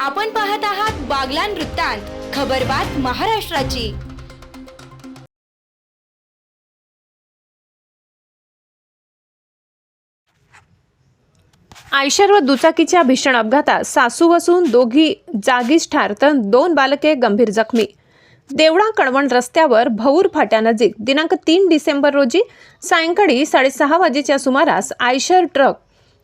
आपण पाहत आहात बागलान वृत्तांत खबरबात महाराष्ट्राची. आयशर व दुचाकीच्या भीषण अपघातात सासू वसून दोघी जागीच ठार तर दोन बालके गंभीर जखमी. देवळा कळवण रस्त्यावर भऊर फाट्यानजीक दिनांक तीन डिसेंबर रोजी सायंकाळी साडेसहा वाजेच्या सुमारास आयशर ट्रक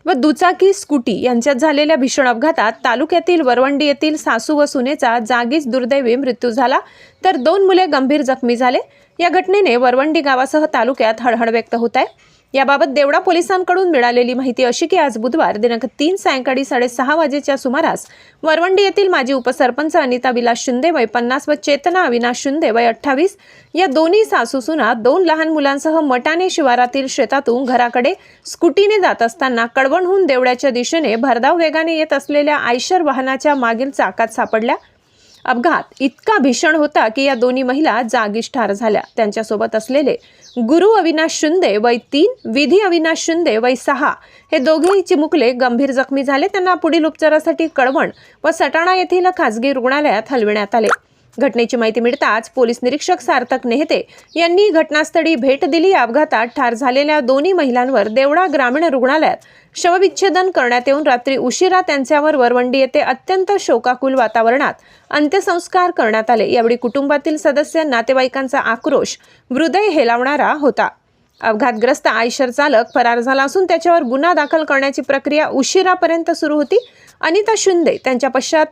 व दुचाकी स्कूटी यांच्यात झालेल्या भीषण अपघातात तालुक्यातील वरवंडी येथील सासू व सुनेचा जागीच दुर्दैवी मृत्यू झाला. तर दोन मुले गंभीर जखमी झाले. या घटनेने वरवंडी गावासह तालुक्यात हळहळ व्यक्त होत आहे. याबाबत देवडा पोलिसांकडून मिळालेली माहिती अशी की आज बुधवार दिनांक तीन सायंकाळी साडेसहा वाजेच्या सुमारास वरवंडी येथील माजी उपसरपंच अनिता विलास शिंदे वय पन्नास व चेतना अविनाश शिंदे वय अठ्ठावीस या दोन्ही सासूसुना दोन लहान मुलांसह मटाणे शिवारातील शेतातून घराकडे स्कूटीने जात असताना कडवणहून देवड्याच्या दिशेने भरधाव वेगाने येत असलेल्या आयशर वाहनाच्या मागील चाकात सापडल्या. अपघात. इतका भीषण होता की या दोन्ही महिला जागीच ठार झाल्या. त्यांच्यासोबत असलेले गुरु अविनाश शिंदे वय तीन विधी अविनाश शिंदे वय सहा हे दोघेही चिमुकले गंभीर जखमी झाले. त्यांना पुढील उपचारासाठी कळवण व सटाणा येथील खासगी रुग्णालयात हलविण्यात आले. घटनेची माहिती मिळताच पोलीस निरीक्षक सार्थक नेहते यांनी घटनास्थळी भेट दिली. अपघातात ठार झालेल्या दोन्ही महिलांवर देवडा ग्रामीण रुग्णालयात शवविच्छेदन करण्यात येऊन रात्री उशिरा त्यांच्यावर वरवंडी येथे अत्यंत शोकाकुल वातावरणात अंत्यसंस्कार करण्यात आले. यावेळी कुटुंबातील सदस्य नातेवाईकांचा आक्रोश हृदय हेलावणारा होता. अपघातग्रस्त आयशर चालक फरार झाला असून त्याच्यावर गुन्हा दाखल करण्याची प्रक्रिया उशिरापर्यंत सुरू होती. अनिता शिंदे त्यांच्या पश्चात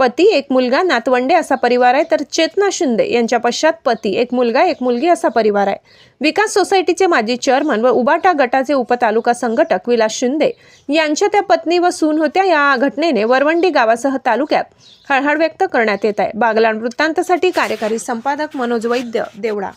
पती एक मुलगा नातवंडे असा परिवार आहे. तर चेतना शिंदे यांच्या पश्चात पती एक मुलगा एक मुलगी असा परिवार आहे. विकास सोसायटीचे माजी चेअरमन व उबाटा गटाचे उपतालुका संघटक विलास शिंदे यांच्या त्या पत्नी व सून होत्या या घटनेने वरवंडी गावासह तालुक्यात हळहळ व्यक्त करण्यात येत आहे. बागलाण वृत्तांतसाठी कार्यकारी संपादक मनोज वैद्य देवडा